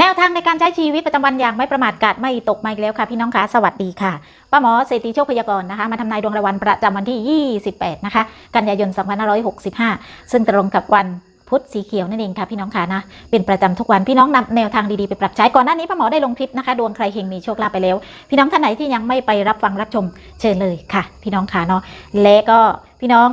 แนวทางในการใช้ชีวิตประจำวันอย่างไม่ประมาทกาดไม่ตกมาอีกแล้วค่ะพี่น้องคะสวัสดีค่ะป้าหมอเศรษฐีโชคพยากรณ์นะคะมาทำนายดวงรายวันประจำวันที่ 28 นะคะ กันยายน 2565 ซึ่งตรงกับวันพุธสีเขียวนั่นเองค่ะพี่น้องค่ะนะเป็นประจำทุกวันพี่น้องนำแนวทางดีๆไปปรับใช้ก่อนหน้านี้ป้าหมอได้ลงคลิปนะคะ ดวงใครเฮงมีโชคลาภไปแล้ว พี่น้องท่านไหนที่ยังไม่ไปรับฟังรับชมเชิญเลยค่ะ พี่น้องค่ะเนาะและก็พี่น้อง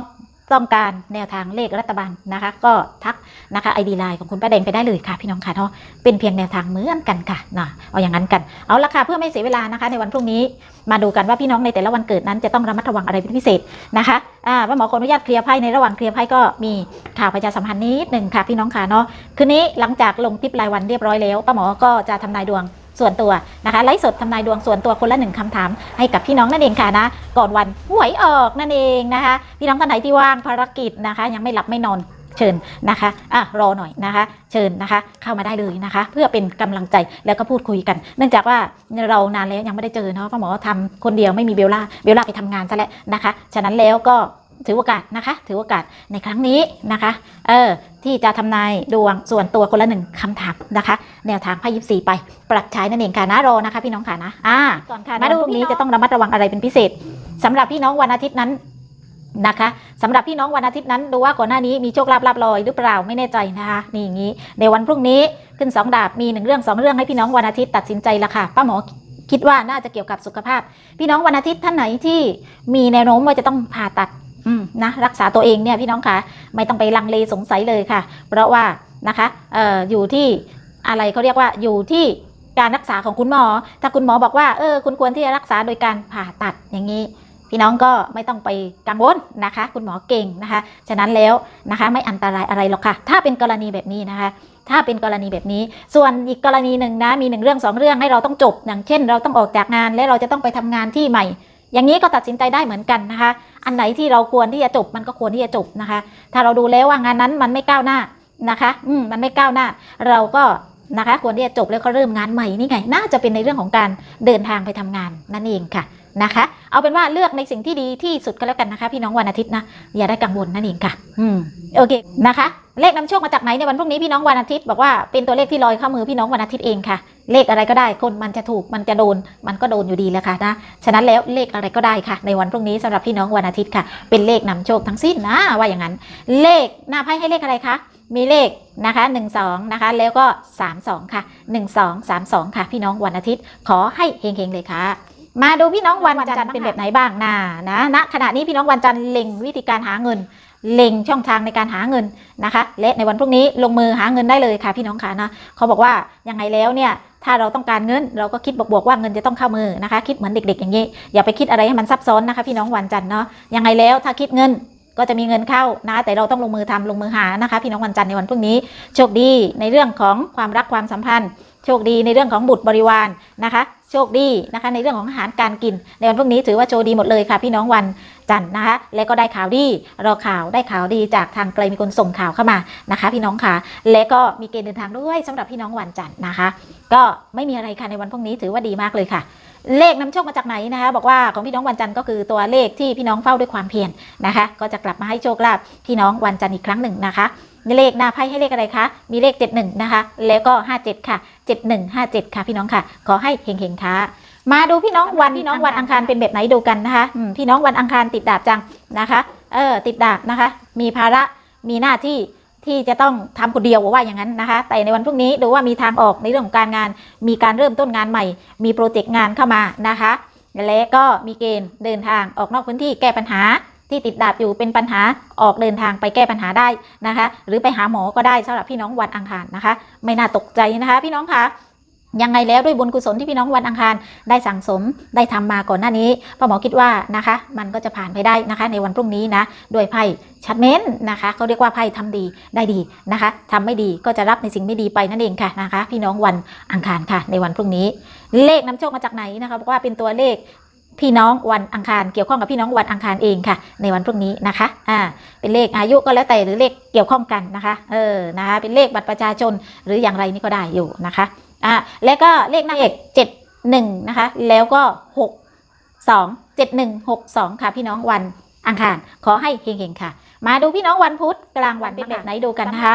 ต้องการแนวทางเลขรัฐบาลนะคะ ก็ทักนะคะไอดีไลน์ของคุณป้าแดงไปได้เลยค่ะพี่น้องค่ะเนาะเป็นเพียงแนวทางเหมือนกันค่ะนะเอาอย่างนั้นกันเอาละค่ะเพื่อไม่เสียเวลานะคะในวันพรุ่งนี้มาดูกันว่าพี่น้องในแต่ละวันเกิดนั้นจะต้องระมัดระวังอะไรเป็นพิเศษนะคะอ่าว่าหมอขออนุญาตเคลียร์ไพ่ในระหว่างเคลียร์ไพ่ก็มีข่าวประชาสัมพันธ์นิดหนึ่งค่ะพี่น้องค่ะเนาะคืนนี้หลังจากลงทิปรายวันเรียบร้อยแล้วป้าหมอก็จะทำนายดวง ส่วนตัวนะคะไลฟ์สดทำนายดวงส่วนตัวคนละหนึ่งคำถาม ให้กับพี่น้องนั่นเองค่ะนะ ก่อนวันหวยออกนั่นเองนะคะ พี่น้องท่านไหนที่ว่างภารกิจนะคะ ยังไม่หลับไม่นอนเชิญนะคะอะรอหน่อยนะคะ เชิญนะคะ เข้ามาได้เลยนะคะ เพื่อเป็นกำลังใจแล้วก็พูดคุยกัน เนื่องจากว่าเรานานแล้วยังไม่ได้เจอเนาะป้าหมอทำคนเดียวไม่มีเบลล่า เบลล่าไปทำงานซะแล้วนะคะ ฉะนั้นแล้วก็ ถือโอกาสนะคะ ถือโอกาสในครั้งนี้นะคะ เออ ที่จะทำนายดวงส่วนตัวคนละหนึ่งคำถามนะคะ แนวทางไพ่ยิปซีไป ปรับใช้นั่นเองค่ะนะรอนะคะ พี่น้องค่ะนะ อ่าก่อนค่ะมาดูพรุ่งนี้จะต้องระมัดระวังอะไรเป็นพิเศษสำหรับพี่น้องวันอาทิตย์นั้นนะคะสำหรับพี่น้องวันอาทิตย์นั้นดูว่าก่อนหน้านี้มีโชคลาภลาบลอยหรือเปล่าไม่แน่ใจนะคะนี่อย่างนี้ในวันพรุ่งนี้ขึ้นสองดาบมีหนึ่งเรื่องสองเรื่องให้พี่น้องวันอาทิตย์ตัดสินใจละค่ะป้าหมอคิดว่าน่าจะเกี่ยวกับสุขภาพ พี่น้องวันอาทิตย์ท่านไหนที่มีแนวโน้มว่าจะต้องผ่าตัดอืม นะรักษาตัวเองเนี่ยพี่น้องคะไม่ต้องไปลังเลสงสัยเลยค่ะ เพราะว่านะคะเอ่ออยู่ที่อะไรเขาเรียกว่าอยู่ที่การรักษาของคุณหมอ ถ้าคุณหมอบอกว่าเออคุณควรที่จะรักษาโดยการผ่าตัดอย่างนี้ พี่น้องก็ไม่ต้องไปกังวลนะคะ คุณหมอเก่งนะคะ ฉะนั้นแล้วนะคะไม่อันตรายอะไรหรอกค่ะ ถ้าเป็นกรณีแบบนี้นะคะ ถ้าเป็นกรณีแบบนี้ ส่วนอีกกรณีหนึ่งนะมีหนึ่งเรื่องสองเรื่องให้เราต้องจบอย่างเช่น เราต้องออกจากงานและเราจะต้องไปทำงานที่ใหม่ อย่างนี้ก็ตัดสินใจได้เหมือนกันนะคะ อันไหนที่เราควรที่จะจบมันก็ควรที่จะจบนะคะ ถ้าเราดูแล้วว่างานนั้นมันไม่ก้าวหน้านะคะอืมมันไม่ก้าวหน้า เราก็นะคะควรที่จะจบแล้วก็เริ่มงานใหม่นี่ไง น่าจะเป็นในเรื่องของการเดินทางไปทำงานนั่นเองค่ะ นะคะ เอาเป็นว่าเลือกในสิ่งที่ดีที่สุดก็แล้วกันนะคะ พี่น้องวันอาทิตย์นะอย่าได้กังวลนั่นเองค่ะ อืมโอเคนะคะ เลขนำโชคมาจากไหนในวันพรุ่งนี้พี่น้องวันอาทิตย์บอกว่าเป็นตัวเลขที่ลอยเข้ามือพี่น้องวันอาทิตย์เองค่ะ เลขอะไรก็ได้คนมันจะถูกมันจะโดน มันก็โดนอยู่ดีแหล้วค่ะนะฉะนั้นแล้วเลขอะไรก็ได้ค่ะ ในวันพรุ่งนี้สำหรับพี่น้องวันอาทิตย์ค่ะ เป็นเลขนำโชคทั้งสิ้นนะว่าอย่างนั้น เลขหน้าไพ่ให้เลขอะไรคะมีเลขนะคะ1 2นะคะแล้วก็ 3 2 ค่ะ 1 2 3 2 ค่ะ พี่น้องวันอาทิตย์ ขอให้เฮงๆเลยค่ะ มาดูพี่น้องวันจันทร์เป็นแบบไหนบ้างนะนะณขณะนี้พี่น้องวันจันทร์เล็งวิธีการหาเงิน เล็งช่องทางในการหาเงินนะคะ และในวันพรุ่งนี้ลงมือหาเงินได้เลยค่ะพี่น้องค่ะนะเขาบอกว่ายังไงแล้วเนี่ยถ้าเราต้องการเงินเราก็คิดบวกๆว่าเงินจะต้องเข้ามือนะคะ คิดเหมือนเด็ก ๆ อย่างนี้อย่าไปคิดอะไรให้มันซับซ้อนนะคะ พี่น้องวันจันทร์เนาะยังไงแล้วถ้าคิดเงินก็จะมีเงินเข้านะ แต่เราต้องลงมือทำลงมือหานะคะ พี่น้องวันจันทร์ในวันพรุ่งนี้ โชคดีในเรื่องของความรักความสัมพันธ์ โชคดีในเรื่องของบุตรบริวารนะคะ โชคดีนะคะในเรื่องของอาหารการกิน ในวันพรุ่งนี้ถือว่าโชคดีหมดเลยค่ะ พี่น้องวันจันทร์นะคะ และก็ได้ข่าวดีรอข่าวได้ข่าวดีจากทางไกลมีคนส่งข่าวเข้ามานะคะ พี่น้องค่ะ และก็มีเกณฑ์เดินทางด้วยสำหรับพี่น้องวันจันทร์นะคะ ก็ไม่มีอะไรค่ะในวันพรุ่งนี้ถือว่าดีมากเลยค่ะเลขนำโชคมาจากไหนนะคะ บอกว่าของพี่น้องวันจันทร์ก็คือตัวเลขที่พี่น้องเฝ้าด้วยความเพียรนะคะ ก็จะกลับมาให้โชคลาภพี่น้องวันจันทร์อีกครั้งหนึ่งนะคะ เลขหน้าไพ่ให้เลขอะไรคะ มีเลข 71 นะคะ แล้วก็ 57 ค่ะ 7157 ค่ะพี่น้องค่ะ ขอให้เฮงๆค่ะ มาดูพี่น้องวันพี่น้องวันอังคารเป็นแบบไหนดูกันนะคะอืมพี่น้องวันอังคารติดดาบจังนะคะ เออติดดาบนะคะ มีภาระมีหน้าที่ที่จะต้องทำคนเดียวว่าอย่างนั้นนะคะ แต่ในวันพรุ่งนี้ดูว่ามีทางออกในเรื่องของการงาน มีการเริ่มต้นงานใหม่ มีโปรเจกต์งานเข้ามานะคะ และก็มีเกณฑ์เดินทางออกนอกพื้นที่แก้ปัญหา ที่ติดดาบอยู่เป็นปัญหาออกเดินทางไปแก้ปัญหาได้นะคะ หรือไปหาหมอก็ได้สำหรับพี่น้องวันอังคารนะคะ ไม่น่าตกใจนะคะพี่น้องคะยังไงแล้วด้วยบุญกุศลที่พี่น้องวันอังคารได้สั่งสมได้ทำมาก่อนหน้านี้พ่อหมอคิดว่านะคะ มันก็จะผ่านไปได้นะคะ ในวันพรุ่งนี้นะด้วยไพ่ชัดเม้นนะคะเขาเรียกว่าไพ่ทำดีได้ดีนะคะทำไม่ดีก็จะรับในสิ่งไม่ดีไปนั่นเองค่ะนะคะ พี่น้องวันอังคารค่ะ ในวันพรุ่งนี้ เลขนำโชคมาจากไหนนะคะบอกว่าเป็นตัวเลข พี่น้องวันอังคารเกี่ยวข้องกับพี่น้องวันอังคารเองค่ะ ในวันพรุ่งนี้นะคะอ่าเป็นเลขอายุก็แล้วแต่หรือเลขเกี่ยวข้องกันนะคะเออนะคะเป็นเลขบัตรประชาชนหรืออย่างไรนี่ก็ได้อยู่นะคะอ่าแล้วก็เลขหน้าเอกเจ็ดหนึ่งนะคะแล้วก็หกสองเจ็ดหนึ่งหกสองค่ะพี่น้องวันอังคารขอให้เฮงๆค่ะ มาดูพี่น้องวันพุธกลางวันเป็นแบบไหนดูกันนะคะ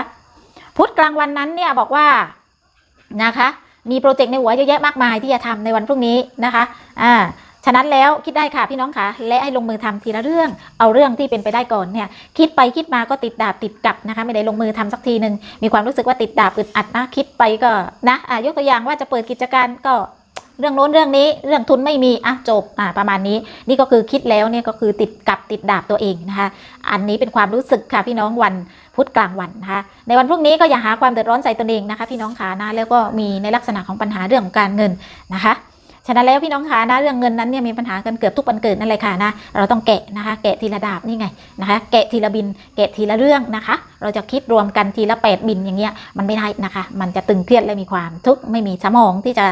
พุธกลางวันนั้นเนี่ยบอกว่านะคะ มีโปรเจกต์ในหัวเยอะแยะมากมายที่จะทำในวันพรุ่งนี้นะคะอ่า ฉะนั้นแล้วคิดได้ค่ะพี่น้องค่ะและให้ลงมือทำทีละเรื่อง เอาเรื่องที่เป็นไปได้ก่อนเนี่ยคิดไปคิดมาก็ติดดาบติดกับนะคะไม่ได้ลงมือทำสักทีหนึ่งมีความรู้สึกว่าติดดาบอึดอัดนะคิดไปก็นะอ่ายกตัวอย่างว่าจะเปิดกิจการก็เรื่องโน้นเรื่องนี้เรื่องทุนไม่มีอะจบอ่าประมาณนี้ นี่ก็คือคิดแล้วเนี่ยก็คือติดกับติดดาบตัวเองนะคะ อันนี้เป็นความรู้สึกค่ะพี่น้องวันพุธกลางวันนะคะ ในวันพรุ่งนี้ก็อย่าหาความเดือดร้อนใส่ตนเองนะคะ พี่น้องขานะแล้วก็มีในลักษณะของปัญหาเรื่องของการเงินนะคะ ฉะนั้นแล้วพี่น้องขานะเรื่องเงินนั้นเนี่ยมีปัญหากันเกือบทุกวันเกิดนั่นเลยค่ะนะเราต้องแกะนะคะแกะทีละดาบนี่ไงนะคะแกะทีละบินแกะทีละเรื่องนะคะ เราจะคิดรวมกันทีละแปดบินอย่างเงี้ยมันไม่ได้นะคะ มันจะตึงเครียดและมีความทุกข์ไม่มีสมองที่จะ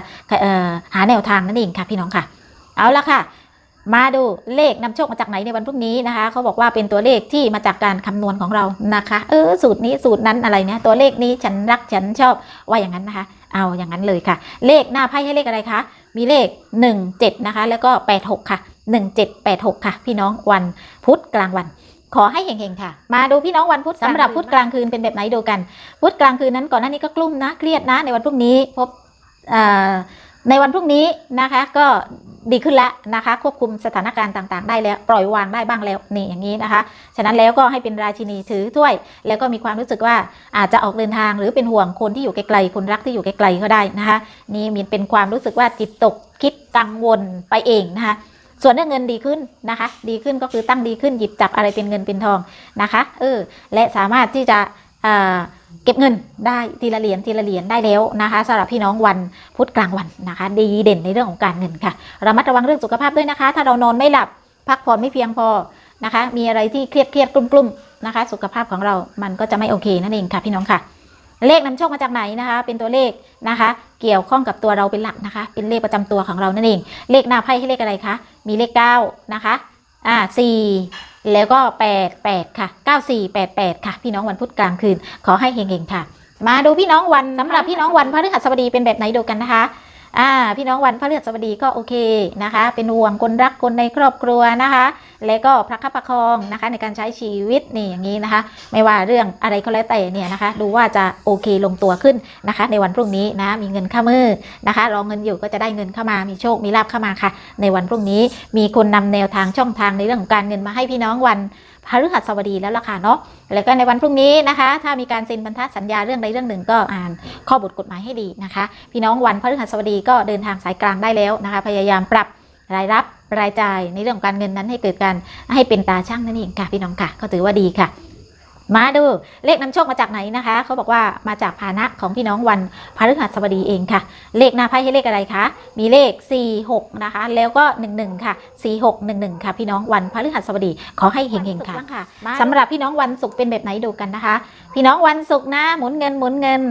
หาแนวทางนั่นเองค่ะพี่น้องค่ะ เอาละค่ะมาดูเลขนำโชคมาจากไหนในวันพรุ่งนี้นะคะเขาบอกว่าเป็นตัวเลขที่มาจากการคำนวณของเรานะคะ เออสูตรนี้สูตรนั้นอะไรเนี่ยตัวเลขนี้ฉันรักฉันชอบว่าอย่างนั้นนะคะ เอาอย่างนั้นเลยค่ะ เลขหน้าไพ่ให้เลขอะไรคะ มีเลข 1 7 นะคะ แล้วก็ 86 ค่ะ 1786 ค่ะ พี่น้องวันพุธกลางวัน ขอให้เฮงๆค่ะ มาดูพี่น้องวันพุธสำหรับพุธกลางคืนเป็นแบบไหนดูกัน พุธกลางคืนนั้นก่อนหน้านี้ก็กลุ้มนะ เครียดนะ ในวันพรุ่งนี้พบเอ่อ ในวันพรุ่งนี้นะคะก็ดีขึ้นแล้วนะคะ ควบคุมสถานการณ์ต่างๆ ได้แล้วปล่อยวางได้บ้างแล้วนี่อย่างนี้นะคะ ฉะนั้นแล้วก็ให้เป็นราชินีถือถ้วย แล้วก็มีความรู้สึกว่าอาจจะออกเดินทางหรือเป็นห่วงคนที่อยู่ไกลๆคนรักที่อยู่ไกลๆก็ได้นะคะ นี่มีเป็นความรู้สึกว่าจิตตกคิดกังวลไปเองนะคะส่วนเรื่องเงินดีขึ้นนะคะ ดีขึ้นก็คือตั้งดีขึ้นหยิบจับอะไรเป็นเงินเป็นทองนะคะเออและสามารถที่จะ เก็บเงินได้ทีละเหรียญทีละเหรียญได้แล้วนะคะสำหรับพี่น้องวันพุธกลางวันนะคะ ดีเด่นในเรื่องของการเงินค่ะระมัดระวังเรื่องสุขภาพด้วยนะคะ ถ้าเรานอนไม่หลับพักผ่อนไม่เพียงพอนะคะ มีอะไรที่เครียดเครียดกลุ่มๆนะคะ สุขภาพของเรามันก็จะไม่โอเคนั่นเองค่ะพี่น้องค่ะ เลขนำโชคมาจากไหนนะคะ เป็นตัวเลขนะคะ เกี่ยวข้องกับตัวเราเป็นหลักนะคะ เป็นเลขประจำตัวของเรานั่นเอง เลขหน้าไพ่ให้เลขอะไรคะมีเลข9นะคะ อ่าสี่แล้วก็แปดแปดค่ะเก้าสี่แปดแปดค่ะ พี่น้องวันพุธกลางคืน ขอให้เฮงๆค่ะ มาดูพี่น้องวันสำหรับพี่น้องวันพฤหัสบดีเป็นแบบไหนดูกันนะคะอ่าพี่น้องวันพฤหัสบดีก็โอเคนะคะ เป็นห่วงคนรักคนในครอบครัวนะคะ แล้วก็พระคับประคองนะคะในการใช้ชีวิตนี่อย่างนี้นะคะ ไม่ว่าเรื่องอะไรก็แล้วแต่เนี่ยนะคะ ดูว่าจะโอเคลงตัวขึ้นนะคะ ในวันพรุ่งนี้นะมีเงินเข้ามือนะคะ รอเงินอยู่ก็จะได้เงินเข้ามามีโชคมีลาบเข้ามาค่ะ ในวันพรุ่งนี้มีคนนำแนวทางช่องทางในเรื่องของการเงินมาให้พี่น้องวันพฤหัสบดีแล้วล่ะค่ะเนาะ แล้วก็ในวันพรุ่งนี้นะคะ ถ้ามีการเซ็นพันธสัญญาเรื่องใดเรื่องหนึ่งก็อ่านข้อบทกฎหมายให้ดีนะคะ พี่น้องวันพฤหัสบดีก็เดินทางสายกลางได้แล้วนะคะ พยายามปรับ รายรับรายจ่ายในเรื่องของการเงินนั้นให้เกิดการให้เป็นตาช่างนั่นเองค่ะพี่น้องค่ะ ก็ถือว่าดีค่ะมาดูเลขนำโชคมาจากไหนนะคะ เขาบอกว่ามาจากภาณะของพี่น้องวันพฤหัสบดีเองค่ะ เลขหน้าไพ่ให้เลขอะไรคะ มีเลข 46 นะคะ แล้วก็ 11 ค่ะ 4611 ค่ะ พี่น้องวันพฤหัสบดีขอให้เฮงๆค่ะสำหรับพี่น้องวันศุกร์เป็นแบบไหนดูกันนะคะ พี่น้องวันศุกร์นะหมุนเงินหมุนเงิน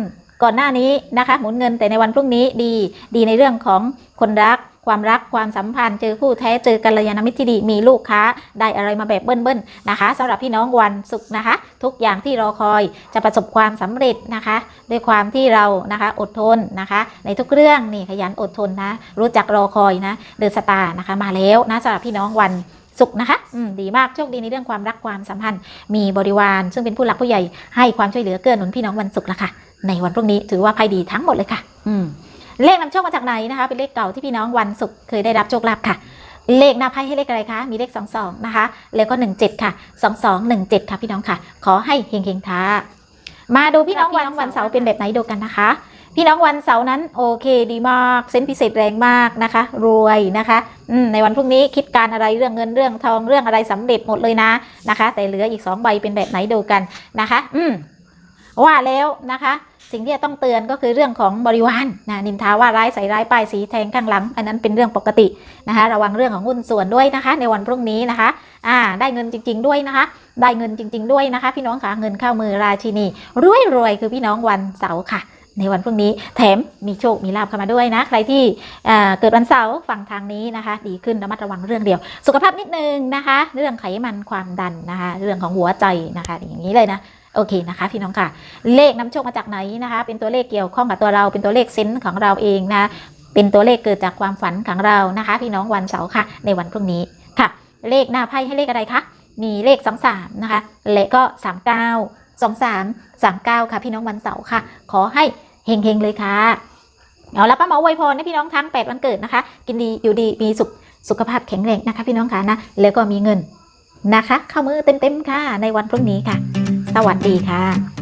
ก่อนหน้านี้นะคะ หมุนเงินแต่ในวันพรุ่งนี้ดีดีในเรื่องของคนรัก ความรักความสัมพันธ์เจอคู่แท้เจอกัลยาณมิตรที่ดีมีลูกค้าได้อะไรมาแบบเบิ้ลๆนะคะสำหรับพี่น้องวันศุกร์นะคะ ทุกอย่างที่รอคอยจะประสบความสำเร็จนะคะ ด้วยความที่เรานะคะอดทนนะคะ ในทุกเรื่องนี่ขยันอดทนนะ รู้จักรอคอยนะเดินสตาร์นะคะมาแล้วนะสำหรับพี่น้องวันศุกร์นะคะอืมดีมาก โชคดีในเรื่องความรักความสัมพันธ์ มีบริวาร ซึ่งเป็นผู้หลักผู้ใหญ่ให้ความช่วยเหลือเกื้อหนุนพี่น้องวันศุกร์ละค่ะ ในวันพรุ่งนี้ถือว่าไพ่ดีทั้งหมดเลยค่ะ อืม เลขนำโชคมาจากไหนนะคะ เป็นเลขเก่าที่พี่น้องวันศุกร์เคยได้รับโชคลาภค่ะ เลขหน้าไพ่ให้เลขอะไรคะ มีเลข 22 นะคะ แล้วก็ 17 ค่ะ 2217 ค่ะพี่น้องค่ะ ขอให้เฮงๆค่ะมาดูพี่น้องวันวันเสาร์เป็นแบบไหนดูกันนะคะ พี่น้องวันเสาร์นั้นโอเคดีมากเส้นพิเศษแรงมากนะคะ รวยนะคะในวันพรุ่งนี้คิดการอะไรเรื่องเงินเรื่องทองเรื่องอะไรสำเร็จหมดเลยนะนะคะ แต่เหลืออีก2ใบเป็นแบบไหนดูกันนะคะ อืมว่าแล้วนะคะ สิ่งที่จะต้องเตือนก็คือเรื่องของบริวารนะนินทาว่าร้ายใส่ร้ายป้ายสีแทงข้างหลัง อันนั้นเป็นเรื่องปกตินะคะ ระวังเรื่องของหุ้นส่วนด้วยนะคะ ในวันพรุ่งนี้นะคะอ่าได้เงินจริง ๆด้วยนะคะ ได้เงินจริง ๆ ด้วยนะคะ พี่น้องคะเงินเข้ามือราชินีรวยรวยคือพี่น้องวันเสาร์ค่ะ ในวันพรุ่งนี้แถมมีโชคมีลาภเข้ามาด้วยนะ ใครที่อ่าเกิดวันเสาร์ฝั่งทางนี้นะคะ ดีขึ้นระมัดระวังเรื่องเดียว สุขภาพนิดนึงนะคะ เรื่องไขมันความดันนะคะ เรื่องของหัวใจนะคะ อย่างนี้เลยนะ โอเคนะคะ พี่น้องค่ะ เลขนำโชคมาจากไหนนะคะ เป็นตัวเลขเกี่ยวข้องกับตัวเรา เป็นตัวเลขเซนส์ของเราเองนะ เป็นตัวเลขเกิดจากความฝันของเรานะคะ พี่น้องวันเสาร์ค่ะ ในวันพรุ่งนี้ค่ะ เลขหน้าไพ่ให้เลขอะไรคะมีเลข23นะคะและก็39 23 39ค่ะ พี่น้องวันเสาร์ค่ะ ขอให้เฮงๆเลยค่ะเอาละป้าหมออวยพรให้พี่น้องทั้ง8วันเกิดนะคะ กินดีอยู่ดีมีสุขสุขภาพแข็งแรงนะคะ พี่น้องค่ะนะแล้วก็มีเงินนะคะ เข้ามือเต็มๆค่ะ ในวันพรุ่งนี้ค่ะ สวัสดีค่ะ